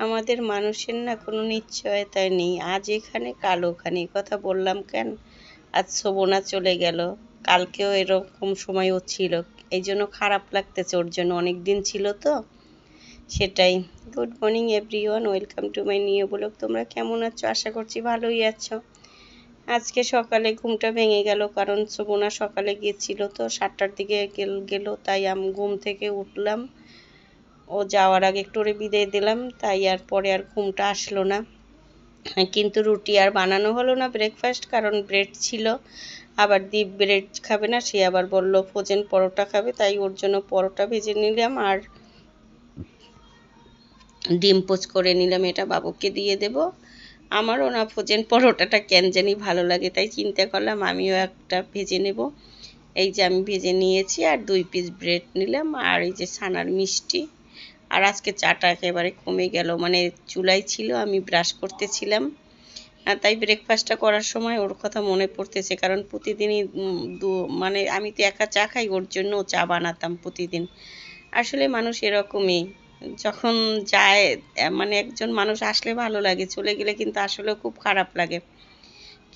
আমাদের মানুষের না কোনো নিশ্চয়তা নেই। আজ এখানে, কাল ওখানে। কথা বললাম কেন? আজ শোভনা চলে গেল। কালকেও এরকম সময়ও ছিল। এই জন্য খারাপ লাগতেছে। ওর জন্য অনেক দিন ছিল তো। সেটাই। Good morning, everyone. Welcome to my new blog. তোমরা কেমন আছো? আশা করছি ভালোই আছো। আজকে সকালে ঘুমটা ভেঙে গেল কারণ শোভনা সকালে গিয়েছিল তো। সাতটার দিকে গেল, তাই আমি ঘুম থেকে উঠলাম। ও যাওয়ার আগে একটু ওরে বিদায় দিলাম, তাই আর পরে আর ঘুমটা আসলো না। কিন্তু রুটি আর বানানো হলো না ব্রেকফাস্ট কারণ ব্রেড ছিল। আবার দীপ ব্রেড খাবে না, সে আবার বলল ফোজেন পরোটা খাবে, তাই ওর জন্য পরোটা ভেজে নিলাম আর ডিম পোচ করে নিলাম, এটা বাবুকে দিয়ে দেব। আমারও না ফোজেন পরোটাটা কেন জানি ভালো লাগে, তাই চিন্তা করলাম আমিও একটা ভেজে নেব। এই যে আমি ভেজে নিয়েছি আর দুই পিস ব্রেড নিলাম, আর এই যে ছানার মিষ্টি। আর আজকে চাটা একেবারে কমে গেল। মানে চুলাই ছিল, আমি ব্রাশ করতেছিলাম। তাই ব্রেকফাস্টটা করার সময় ওর কথা মনে পড়তেছে। কারণ প্রতিদিনই দু মানে আমি তো একা চা খাই, ওর জন্য চা বানাতাম প্রতিদিন। আসলে মানুষ এরকমই। যখন যায় মানে একজন মানুষ আসলে ভালো লাগে, চলে গেলে কিন্তু আসলে খুব খারাপ লাগে।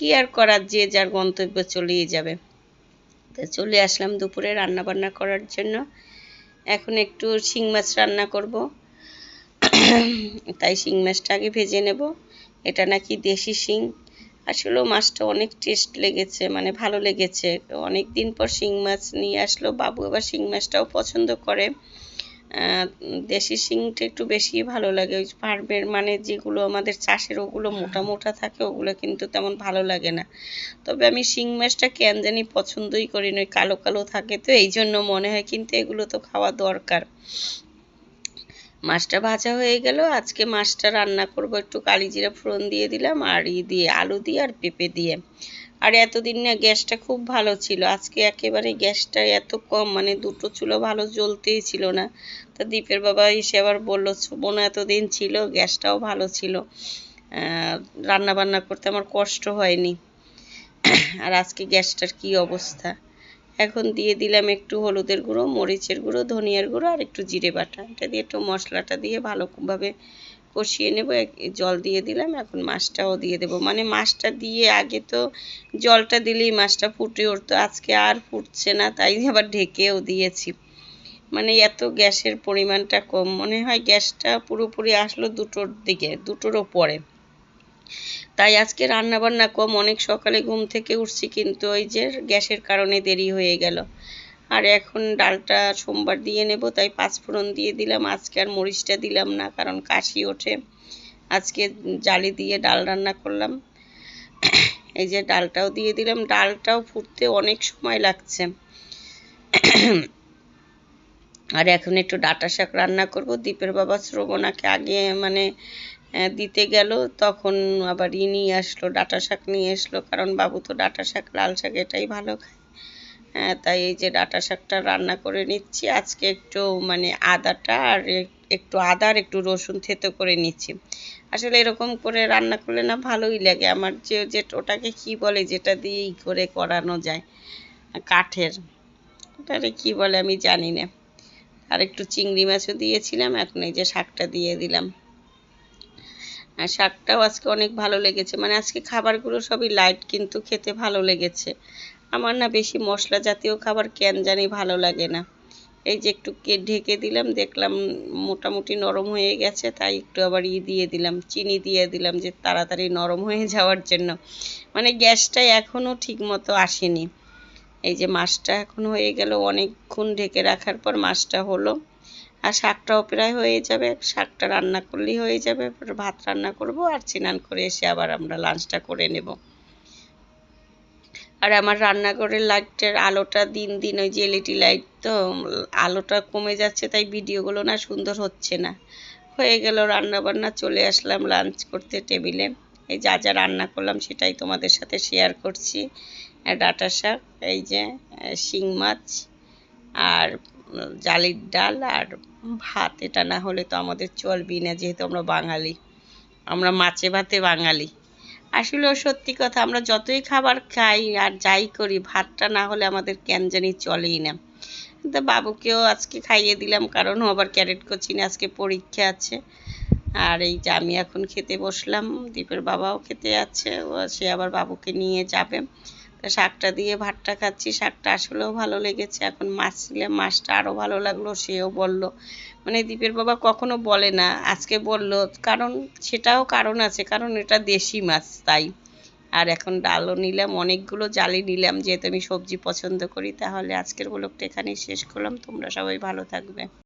কি আর করার, যে যার গন্তব্য চলেই যাবে। তো চলে আসলাম দুপুরে রান্না বান্না করার জন্য। এখন একটু শিং মাছ রান্না করব। তাই শিং মাছটা আগে ভেজে নেব। এটা নাকি দেশি শিং। আসলেও মাছটা অনেক টেস্ট লেগেছে মানে ভালো লেগেছে। অনেক দিন পর শিং মাছ নিয়ে আসলো, বাবু আবার শিং মাছটাও পছন্দ করে। দেশি শিংটা একটু বেশি ভালো লাগে। ওই ফার্মের মানে যেগুলো আমাদের চাষের ওগুলো মোটা মোটা থাকে ওগুলো কিন্তু তেমন ভালো লাগে না। তবে আমি শিং মাছটা কেন জানি পছন্দই করি না কালো কালো থাকে তো এই জন্য মনে হয় কিন্তু এগুলো তো খাওয়া দরকার। মাছটা ভাজা হয়ে গেল আজকে মাছটা রান্না করব একটু কালিজিরা ফোড়ন দিয়ে দিলাম আর ই দিয়ে আলু দিয়ে আর পেঁপে দিয়ে। আর এতদিন না গ্যাসটা খুব ভালো ছিল। আজকে একেবারে গ্যাসটা এত কম মানে দুটো চুলো ভালো জ্বলতেই ছিল না। তা দীপের বাবা এসে আবার বলল বোন এতদিন ছিল, গ্যাসটাও ভালো ছিল। রান্না বান্না করতে আমার কষ্ট হয়নি। আর আজকে গ্যাসটার কি অবস্থা? এখন দিয়ে দিলাম একটু হলুদের গুঁড়ো, মরিচের গুঁড়ো, ধনিয়ার গুঁড়ো আর একটু জিরে বাটা। এটা দিয়ে একটু মশলাটা দিয়ে ভালোভাবে কষিয়ে নেব জল দিয়ে দিলাম, এখন মাছটাও দিয়ে দেব। মানে মাছটা দিয়ে আগে তো জলটা দিলেই মাছটা ফুটে উঠতো, আজকে আর ফুটছে না, তাই আবার ঢেকেও দিয়েছি। মানে এত গ্যাসের পরিমাণটা কম, মনে হয় গ্যাসটা পুরোপুরি আসলো দুটোর দিকে দুটোরও পরে তাই আজকে রান্না বান্না কম, অনেক সকালে ঘুম থেকে উঠছি, কিন্তু ওই যে গ্যাসের কারণে দেরি হয়ে গেল। আর এখন ডালটা সোমবার দিয়ে নেব, তাই পাঁচফোড়ন দিয়ে দিলাম। আজকে আর মরিচটা দিলাম না, কারণ কাশি ওঠে। আজকে জালি দিয়ে ডাল রান্না করলাম। এই যে ডালটাও দিয়ে দিলাম। ডালটাও ফুটতে অনেক সময় লাগছে। আর এখন একটু ডাটা শাক রান্না করব। দীপের বাবা শ্রবণাকে আগে মানে দিতে গেল। তখন আবার ই নিয়ে আসলো, ডাটা শাক নিয়ে আসলো। কারণ বাবু তো ডাটা শাক, লাল শাক, এটাই ভালো খায়। তাই এই যে ডাটা শাকটা রান্না করে নিচ্ছি। আজকে একটু মানে আদাটা আর একটু আদা আর একটু রসুন থেতো করে নিচ্ছি। আসলে এরকম করে রান্না করলে না ভালোই লাগে। আমার যে যে ওটাকে কি বলে, যেটা দিয়ে ই করে করানো যায়, কাঠের। ওটারে কি বলে আমি জানি না। আর একটু চিংড়ি মাছও দিয়েছিলাম, এখন এই যে শাকটা দিয়ে দিলাম। আর শাকটাও আজকে অনেক ভালো লেগেছে। মানে আজকে খাবারগুলো সবই লাইট কিন্তু খেতে ভালো লেগেছে। আমার না বেশি মশলা জাতীয় খাবার কেন জানি ভালো লাগে না। এই যে একটু কে ঢেকে দিলাম, দেখলাম মোটামুটি নরম হয়ে গেছে, তাই একটু আবার ই দিয়ে দিলাম, চিনি দিয়ে দিলাম যে তাড়াতাড়ি নরম হয়ে যাওয়ার জন্য। মানে গ্যাসটা এখনও ঠিক মতো আসেনি। এই যে মাছটা এখন হয়ে গেল অনেকক্ষণ ঢেকে রাখার পর মাছটা হলো। আর শাকটাও প্রায় হয়ে যাবে, শাকটা রান্না করলেই হয়ে যাবে ভাত রান্না করব আর স্নান করে এসে আবার আমরা লাঞ্চটা করে নেব। আর আমার রান্নাঘরের লাইটের আলোটা দিন দিন ওই যে এলইডি লাইট তো আলোটা কমে যাচ্ছে, তাই ভিডিওগুলো না সুন্দর হচ্ছে না। হয়ে গেল রান্না বান্না চলে আসলাম লাঞ্চ করতে টেবিলে এই যা যা রান্না করলাম সেটাই তোমাদের সাথে শেয়ার করছি। ডাটা শাক, এই যে শিং মাছ আর জালির ডাল আর ভাত। এটা না হলে তো আমাদের চলবেই না, যেহেতু আমরা বাঙালি। আমরা মাছে ভাতে বাঙালি। আসলেও সত্যি কথা, আমরা যতই খাবার খাই আর যাই করি, ভাতটা না হলে আমাদের কেন জানি চলেই না। তো বাবুকেও আজকে খাইয়ে দিলাম, কারণ আবার ক্যারেট কোচিনে আজকে পরীক্ষা আছে। আর এই যে আমি এখন খেতে বসলাম, দীপের বাবাও খেতে ও, সে আবার বাবুকে নিয়ে যাবে। শাকটা দিয়ে ভাতটা খাচ্ছি, শাকটা আসলেও ভালো লেগেছে। এখন মাছ ছিলে মাছটা আরও ভালো লাগল, সেও বলল। মানে দীপের বাবা কখনো বলে না, আজকে বলল। কারণ সেটাও কারণ আছে, কারণ এটা দেশি মাছ তাই। আর এখন ডালও নিলাম, অনেকগুলো জালি নিলাম, যেহেতু আমি সবজি পছন্দ করি, তাহলে আজকের ব্লগটা এখানেই শেষ করলাম। তোমরা সবাই ভালো থাকবে।